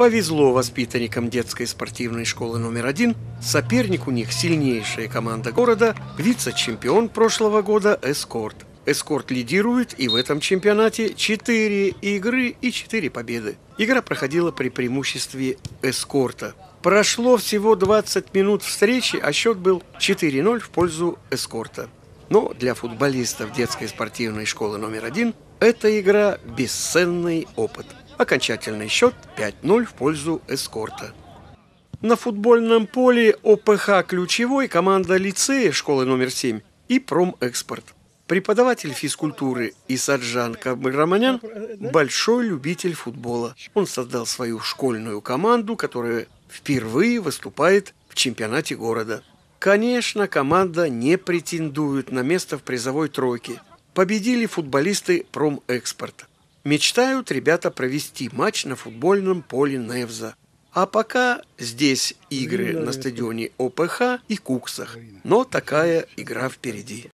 Повезло воспитанникам детской спортивной школы номер один. Соперник у них сильнейшая команда города, вице-чемпион прошлого года «Эскорт». «Эскорт» лидирует и в этом чемпионате 4 игры и 4 победы. Игра проходила при преимуществе «Эскорта». Прошло всего 20 минут встречи, а счет был 4-0 в пользу «Эскорта». Но для футболистов детской спортивной школы номер один эта игра – бесценный опыт – Окончательный счет 5-0 в пользу эскорта. На футбольном поле ОПХ «Ключевой» команда лицея школы номер 7 и «Промэкспорт». Преподаватель физкультуры Исаджан Кабраманян – большой любитель футбола. Он создал свою школьную команду, которая впервые выступает в чемпионате города. Конечно, команда не претендует на место в призовой тройке. Победили футболисты «Промэкспорта». Мечтают ребята провести матч на футбольном поле Невза. А пока здесь игры на стадионе ОПХ и Куксах. Но такая игра впереди.